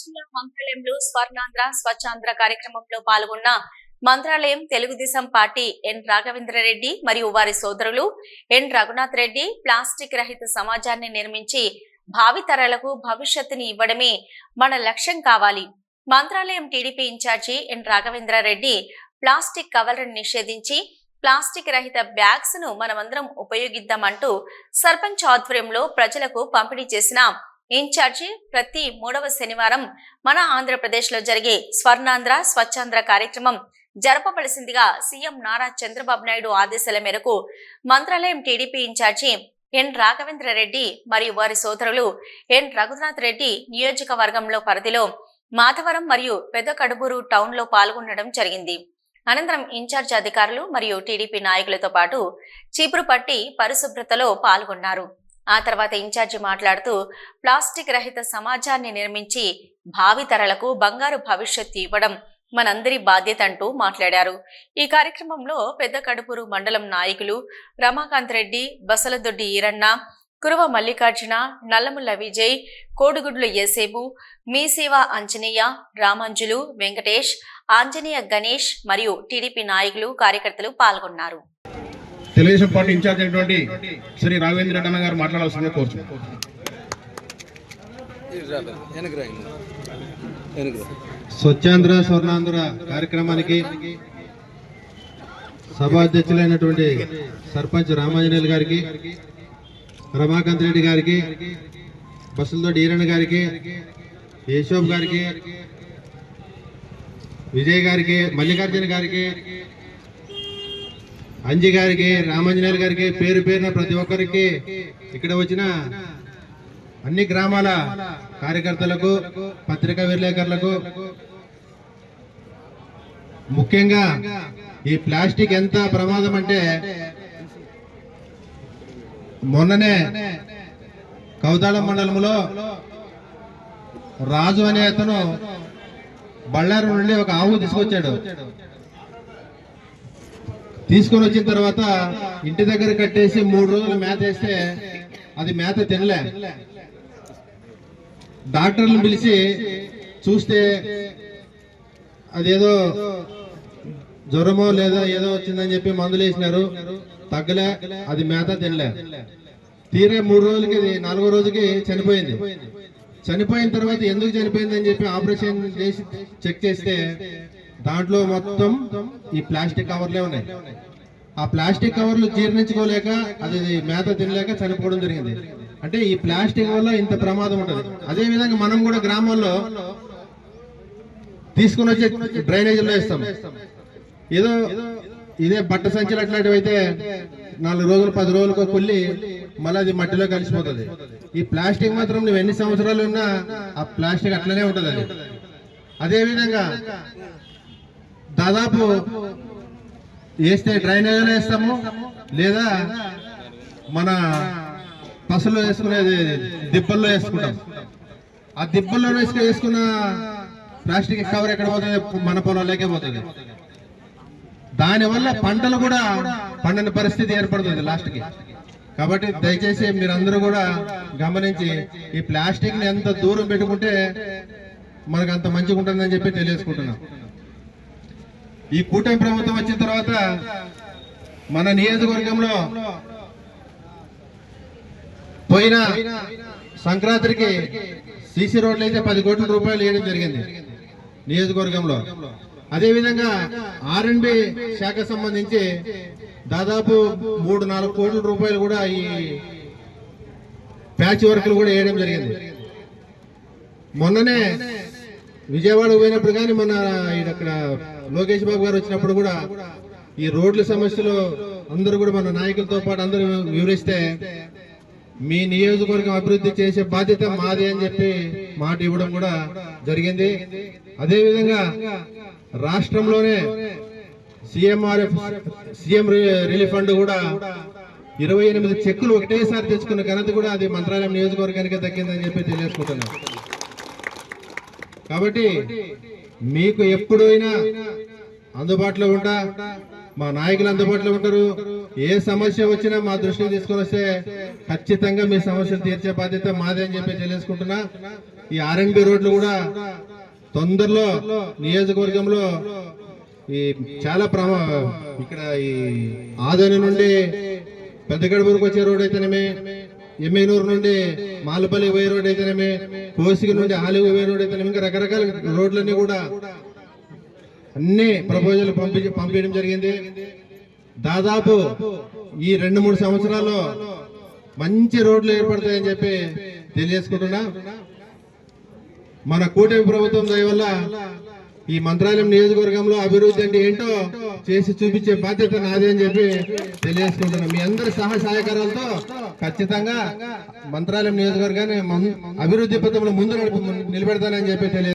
జిల్లా మంత్రాలయంలో స్వర్ణాంధ్ర స్వచ్ఛాంధ్ర కార్యక్రమంలో పాల్గొన్న మంత్రాలయం తెలుగుదేశం పార్టీ ఎన్. రాఘవేంద్రరెడ్డి మరియు వారి సోదరులు ఎన్. రఘునాథ్ రెడ్డి ప్లాస్టిక్ రహిత సమాజాన్ని నిర్మించి భావితరాలకు భవిష్యత్తుని ఇవ్వడమే మన లక్ష్యం కావాలి. Mantralayam TDP incharge N. Raghavendra Reddy plastic కవర్లను నిషేధించి ప్లాస్టిక్ రహిత బ్యాగ్స్ను మనమందరం ఉపయోగిద్దామంటూ సర్పంచ్ ఆధ్వర్యంలో ప్రజలకు పంపిణీ చేసిన ఇన్ఛార్జి ప్రతి మూడవ శనివారం మన ఆంధ్రప్రదేశ్లో జరిగే స్వర్ణాంధ్ర స్వచ్ఛాంధ్ర కార్యక్రమం జరపవలసిందిగా సీఎం నారా చంద్రబాబు నాయుడు ఆదేశాల మేరకు Mantralayam TDP incharge N Raghavendra Reddy మరియు వారి సోదరులు ఎన్ రఘునాథ్ రెడ్డి నియోజకవర్గంలో పరిధిలో మాధవరం మరియు పెద్ద కడుబూరు పాల్గొనడం జరిగింది. అనంతరం ఇన్ఛార్జ్ అధికారులు మరియు టీడీపీ నాయకులతో పాటు చీపురు పట్టి పరిశుభ్రతలో పాల్గొన్నారు. ఆ తర్వాత ఇన్ఛార్జి మాట్లాడుతూ ప్లాస్టిక్ రహిత సమాజాన్ని నిర్మించి భావితరాలకు బంగారు భవిష్యత్తు ఇవ్వడం మనందరి బాధ్యత అంటూ మాట్లాడారు. ఈ కార్యక్రమంలో పెద్ద కడుపూరు మండలం నాయకులు రమాకాంత్ రెడ్డి బసలదొడ్డి ఈరన్న కురువ మల్లికార్జున నల్లముల్ల విజయ్ కోడుగుడ్లు ఏసేబు మీసేవ అంజనేయ రామంజులు వెంకటేష్ ఆంజనేయ గణేష్ మరియు టీడీపీ నాయకులు కార్యకర్తలు పాల్గొన్నారు. తెలుగుదేశం పార్టీ ఇన్ఛార్జ్ అయినటువంటి శ్రీ రాఘవేంద్ర రెడ్డి అన్న గారు మాట్లాడాల్సిందే కోరుతున్నాను స్వచ్ఛాంధ్ర స్వర్ణాంధ్ర కార్యక్రమానికి సభాధ్యక్షులైనటువంటి సర్పంచ్ రామాంజనేయులు గారికి రమాకాంత్ రెడ్డి గారికి బస్సులతో ఈరణ గారికి యశోబ్ గారికి విజయ్ గారికి మల్లికార్జున గారికి అంజి గారికి రామాంజనేయులు గారికి పేరు పేరున ప్రతి ఒక్కరికి ఇక్కడ వచ్చిన అన్ని గ్రామాల కార్యకర్తలకు పత్రికా విలేకరులకు ముఖ్యంగా ఈ ప్లాస్టిక్ ఎంత ప్రమాదం అంటే మొన్ననే కౌతాళం మండలంలో రాజు అనే అతను బళ్ళారు నుండి ఒక ఆవు తీసుకొచ్చాడు. తీసుకొని వచ్చిన తర్వాత ఇంటి దగ్గర కట్టేసి మూడు రోజులు మేత వేస్తే అది మేత తినలే. డాక్టర్లను పిలిచి చూస్తే అదేదో జ్వరమో లేదా ఏదో వచ్చిందని చెప్పి మందులు వేసినారు. తగ్గలే అది మేత తినలే. తీరే మూడు రోజులకి నాలుగో రోజుకి చనిపోయింది. చనిపోయిన తర్వాత ఎందుకు చనిపోయిందని చెప్పి ఆపరేషన్ చేసి చెక్ చేస్తే దాంట్లో మొత్తం ఈ ప్లాస్టిక్ కవర్లే ఉన్నాయి. ఆ ప్లాస్టిక్ కవర్లు జీర్ణించుకోలేక అది మేత తినలేక చనిపోవడం జరిగింది. అంటే ఈ ప్లాస్టిక్ వల్ల ఇంత ప్రమాదం ఉంటుంది. అదే విధంగా మనం కూడా గ్రామాల్లో తీసుకుని వచ్చి డ్రైనేజీలో వేస్తాం. ఏదో ఇదే బట్ట సంచులు అట్లాంటివి అయితే నాలుగు రోజులు పది రోజులకు కొల్లి మళ్ళీ అది మట్టిలో కలిసిపోతుంది. ఈ ప్లాస్టిక్ మాత్రం నువ్వు ఎన్ని సంవత్సరాలు ఉన్నా ఆ ప్లాస్టిక్ అట్లనే ఉంటుంది అది. అదే విధంగా దాదాపు వేస్తే డ్రైనేజీలో వేస్తాము లేదా మన పసలు వేసుకునేది దిబ్బల్లో వేసుకుంటాం. ఆ దిబ్బల్లో వేసుకుని వేసుకున్న ప్లాస్టిక్ కవర్ ఎక్కడ పోతుంది? మన పొలంలోకే పోతుంది. దానివల్ల పంటలు కూడా పండని పరిస్థితి ఏర్పడుతుంది లాస్ట్కి. కాబట్టి దయచేసి మీరందరూ కూడా గమనించి ఈ ప్లాస్టిక్ని ఎంత దూరం పెట్టుకుంటే మనకు అంత మంచిగా ఉంటుందని చెప్పి తెలియజేసుకుంటున్నాం. ఈ కూటమి ప్రభుత్వం వచ్చిన తర్వాత మన నియోజకవర్గంలో పోయిన సంక్రాంతికి సీసీ రోడ్లు అయితే పది కోట్ల రూపాయలు వేయడం జరిగింది నియోజకవర్గంలో. అదేవిధంగా ఆర్ఎండ్బి శాఖ సంబంధించి దాదాపు మూడు నాలుగు కోట్ల రూపాయలు కూడా ఈ ప్యాచ్ వర్క్లు కూడా వేయడం జరిగింది. మొన్ననే విజయవాడ పోయినప్పుడు కానీ మన ఇక్కడ లోకేష్ బాబు గారు వచ్చినప్పుడు కూడా ఈ రోడ్ల సమస్యలు అందరూ కూడా మన నాయకులతో పాటు అందరూ వివరిస్తే మీ నియోజకవర్గం అభివృద్ధి చేసే బాధ్యత మాది అని చెప్పి మాట ఇవ్వడం కూడా జరిగింది. అదేవిధంగా రాష్ట్రంలోనే సీఎంఆర్ఎఫ్ సీఎం రిలీఫ్ ఫండ్ కూడా ఇరవై ఎనిమిది చెక్కులు ఒకటేసారి తెచ్చుకున్న ఘనత కూడా అది మంత్రాలయం నియోజకవర్గానికి దక్కిందని చెప్పి తెలియజేసుకుంటున్నాను కాబట్టి మీకు ఎప్పుడైనా అందుబాటులో ఉంటా మా నాయకులు అందుబాటులో ఉంటారు. ఏ సమస్య వచ్చినా మా దృష్టికి తీసుకొని వస్తే ఖచ్చితంగా మీ సమస్యలు తీర్చే బాధ్యత మాదే అని చెప్పి తెలియజేసుకుంటున్నా. ఈ ఆర్ఎన్బి రోడ్లు కూడా తొందరలో నియోజకవర్గంలో ఈ చాలా ప్రమా ఇక్కడ ఈ ఆదోని నుండి పెద్ద గడపూరుకు వచ్చే రోడ్ అయితేనేమి ఎమ్మెనూరు నుండి మాలపల్లి పోయే రోడ్ అయితేనేమి కోసిక నుండి ఆలివ్ పోయే రోడ్ అయితేనేమి ఇంకా రకరకాల రోడ్లన్నీ కూడా అన్ని ప్రపోజల్ పంపి పంపించడం జరిగింది. దాదాపు ఈ రెండు మూడు సంవత్సరాల్లో మంచి రోడ్లు ఏర్పడతాయని చెప్పి తెలియజేసుకుంటున్నా. మన కూటమి ప్రభుత్వం దయవల్ల ఈ మంత్రాలయం నియోజకవర్గంలో అభివృద్ధి అంటే ఏంటో చేసి చూపించే బాధ్యత నాదే అని చెప్పి తెలియజేసుకుంటున్నాం. మీ అందరి సహాయ సహకారాలతో ఖచ్చితంగా మంత్రాలయం నియోజకవర్గాన్ని అభివృద్ధి పథంలో ముందు నడుపు నిలబెడతానని చెప్పి తెలియ